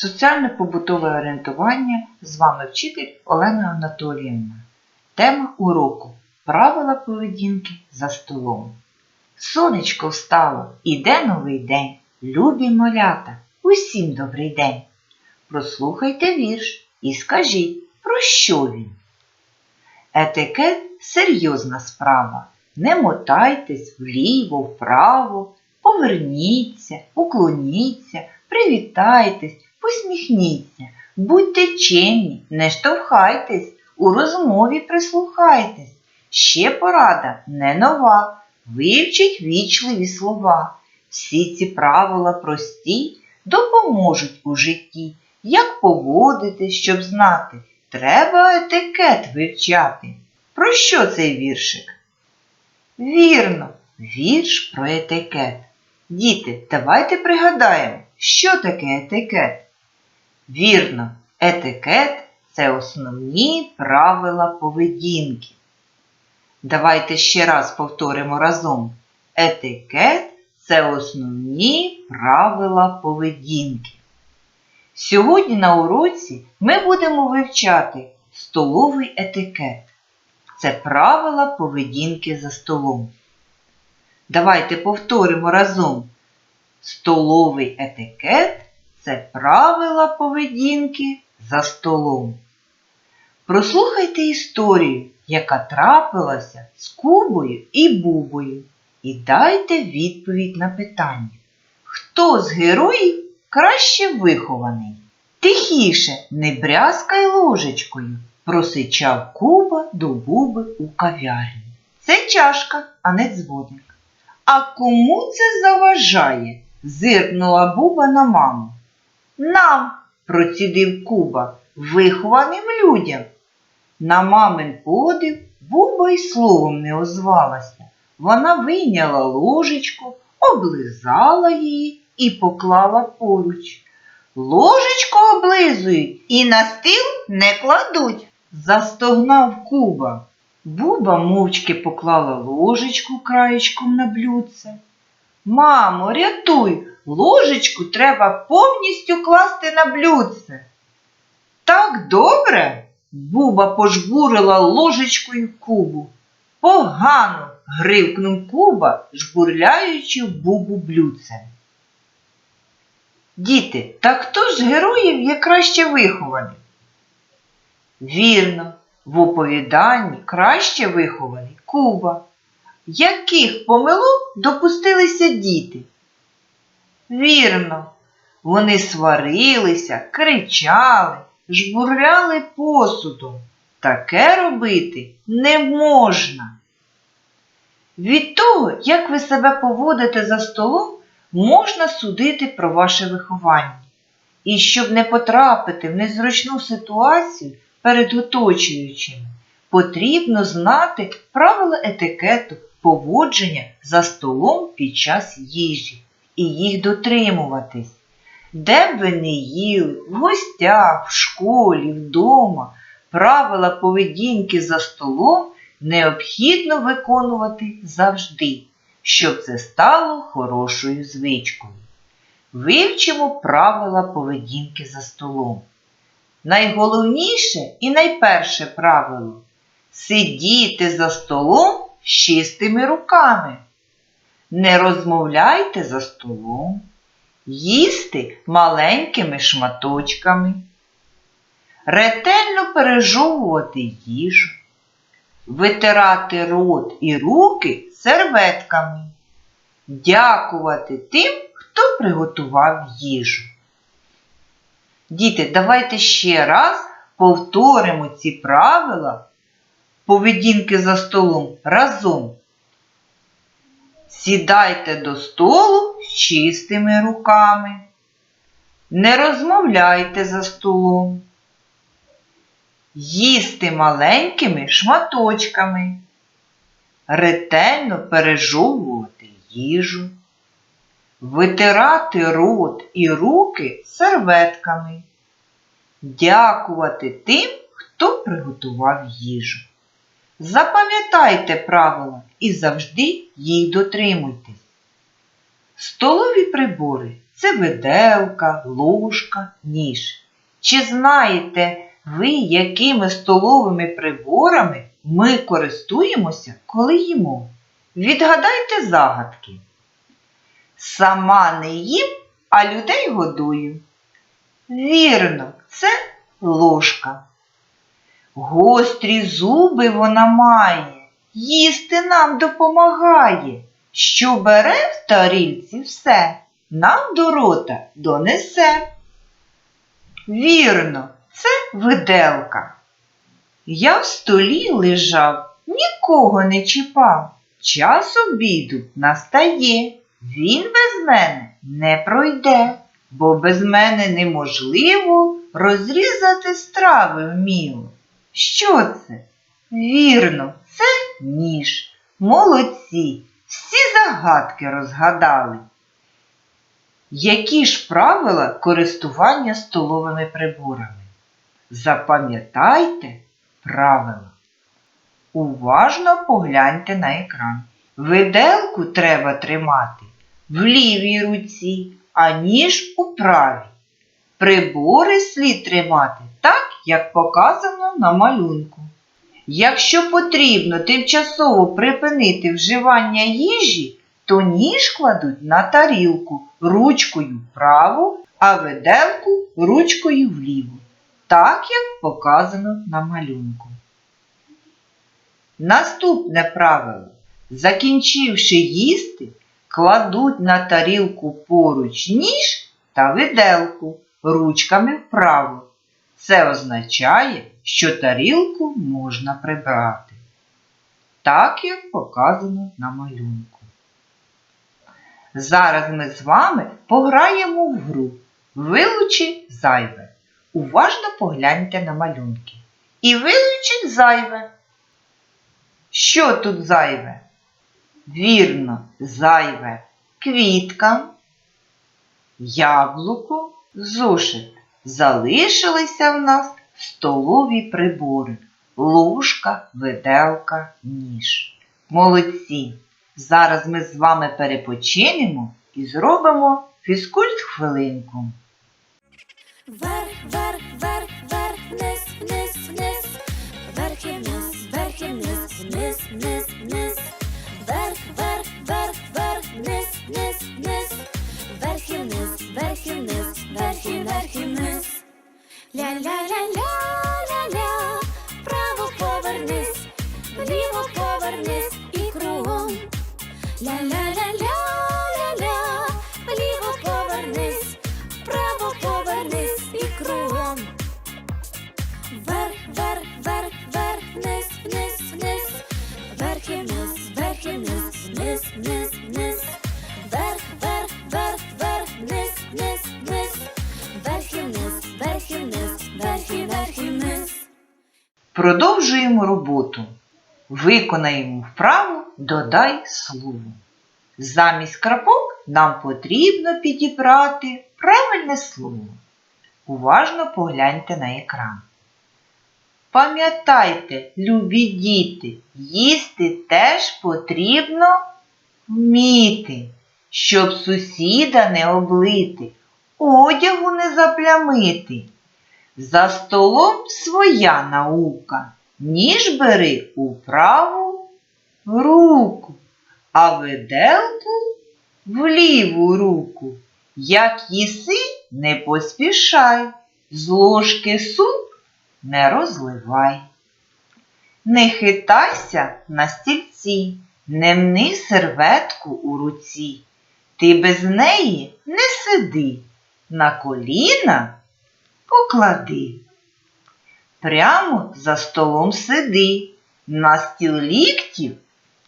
Соціально-побутове орієнтування з вами вчитель Олена Анатоліївна. Тема уроку Правила поведінки за столом. Сонечко встало, іде новий день. Любі малята, усім добрий день. Прослухайте вірш і скажіть, про що він? Етикет серйозна справа. Не мотайтесь вліво, вправо, поверніться, уклоніться, привітайтесь, посміхніться, будьте чемні, не штовхайтесь, у розмові прислухайтесь. Ще порада не нова, вивчіть вічливі слова. Всі ці правила прості допоможуть у житті. Як поводити, щоб знати, треба етикет вивчати. Про що цей віршик? Вірно, вірш про етикет. Діти, давайте пригадаємо, що таке етикет. Вірно, етикет це основні правила поведінки. Давайте ще раз повторимо разом. Етикет це основні правила поведінки. Сьогодні на уроці ми будемо вивчати столовий етикет. Це правила поведінки за столом. Давайте повторимо разом. Столовий етикет це правила поведінки за столом. Прослухайте історію, яка трапилася з Кубою і Бубою, і дайте відповідь на питання. Хто з героїв краще вихований? Тихіше, не брязкай ложечкою, просичав Куба до Буби у кав'ярні. Це чашка, а не дзвоник. А кому це заважає? зиркнула Буба на маму. Нам, процідив Куба, вихованим людям. На мамин подив Буба й словом не озвалася. Вона вийняла ложечку, облизала її і поклала поруч. Ложечку облизують і на стіл не кладуть, застогнав Куба. Буба мовчки поклала ложечку краєчком на блюдце. Мамо, рятуй, ложечку треба повністю класти на блюдце. Так добре? Буба пожбурила ложечкою кубу. Погано, гривкнув Куба, жбурляючи бубу блюдце. Діти, та хто ж героїв є краще вихований? Вірно, в оповіданні краще вихований Куба. Яких помилок допустилися діти? Вірно, вони сварилися, кричали, жбурляли посудом. Таке робити не можна. Від того, як ви себе поводите за столом, можна судити про ваше виховання. І щоб не потрапити в незручну ситуацію перед оточуючими, потрібно знати правила етикету поводження за столом під час їжі і їх дотримуватись. Де б ви не їли, в гостях, в школі, вдома, правила поведінки за столом необхідно виконувати завжди, щоб це стало хорошою звичкою. Вивчимо правила поведінки за столом. Найголовніше і найперше правило сидіти за столом чистими руками. Не розмовляйте за столом, їсти маленькими шматочками, ретельно пережовувати їжу, витирати рот і руки серветками, дякувати тим, хто приготував їжу. Діти, давайте ще раз повторимо ці правила поведінки за столом разом. Сідайте до столу з чистими руками. Не розмовляйте за столом. Їсти маленькими шматочками. Ретельно пережовувати їжу. Витирати рот і руки серветками. Дякувати тим, хто приготував їжу. Запам'ятайте правила і завжди їх дотримуйтесь. Столові прибори це виделка, ложка, ніж. Чи знаєте ви, якими столовими приборами ми користуємося, коли їмо? Відгадайте загадки. Сама не їм, а людей годую. Вірно, це ложка. Гострі зуби вона має, їсти нам допомагає. Що бере в тарільці все, нам до рота донесе. Вірно, це виделка. Я в столі лежав, нікого не чіпав. Час обіду настає. Він без мене не пройде, бо без мене неможливо розрізати страви вміло. Що це? Вірно, це ніж. Молодці, всі загадки розгадали. Які ж правила користування столовими приборами? Запам'ятайте правила. Уважно погляньте на екран. Виделку треба тримати в лівій руці, а ніж у правій. Прибори слід тримати як показано на малюнку. Якщо потрібно тимчасово припинити вживання їжі, то ніж кладуть на тарілку ручкою вправо, а виделку ручкою вліво, так як показано на малюнку. Наступне правило. Закінчивши їсти, кладуть на тарілку поруч ніж та виделку ручками вправо. Це означає, що тарілку можна прибрати. Так, як показано на малюнку. Зараз ми з вами пограємо в гру. Вилучи зайве. Уважно погляньте на малюнки. І вилучіть зайве. Що тут зайве? Вірно, зайве квітка, яблуко, зошит. Залишилися в нас столові прибори, ложка, виделка, ніж. Молодці! Зараз ми з вами перепочинемо і зробимо фізкульт хвилинку. Вверх, вверх, вверх, вверх, вниз, вниз, вниз, вверх і вниз, вверх і вниз, вниз, вниз, вниз, вверх, вверх, вверх, вверх, вниз, вниз, вниз, вверх і вниз, вверх і вниз, вверх і вниз. Ля-ля-ля-ля-ля-ля, право повернись, вліво повернись і кругом. Ля-ля-ля-ля-ля-ля, вліво повернись, вправо повернись і кругом. Продовжуємо роботу. Виконаємо вправу додай слово. Замість крапок нам потрібно підібрати правильне слово. Уважно погляньте на екран. Пам'ятайте, любі діти, їсти теж потрібно вміти, щоб сусіда не облити, одягу не заплямити. За столом своя наука, ніж бери у праву руку, а виделку в ліву руку. Як їси, не поспішай, з ложки суп не розливай. Не хитайся на стільці, не мни серветку у руці. Ти без неї не сиди, на коліна поклади. Прямо за столом сиди, на стіл ліктів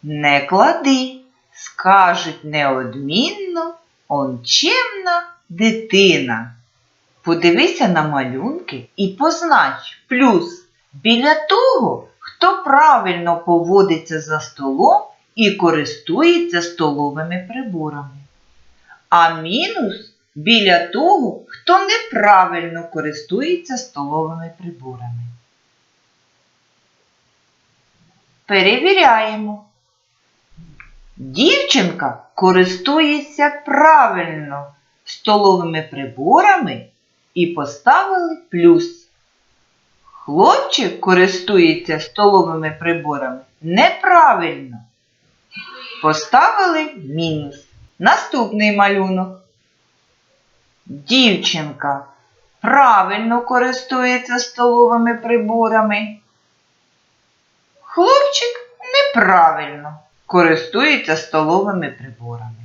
не клади. Скажуть неодмінно он чемна дитина. Подивися на малюнки і познач плюс біля того, хто правильно поводиться за столом і користується столовими приборами. А мінус біля того, хто неправильно користується столовими приборами. Перевіряємо. Дівчинка користується правильно столовими приборами і поставили плюс. Хлопчик користується столовими приборами неправильно. Поставили мінус. Наступний малюнок. Дівчинка правильно користується столовими приборами. Хлопчик неправильно користується столовими приборами.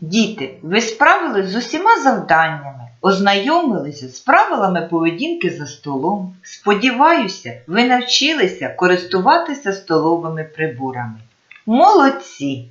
Діти, ви справились з усіма завданнями, ознайомилися з правилами поведінки за столом. Сподіваюся, ви навчилися користуватися столовими приборами. Молодці!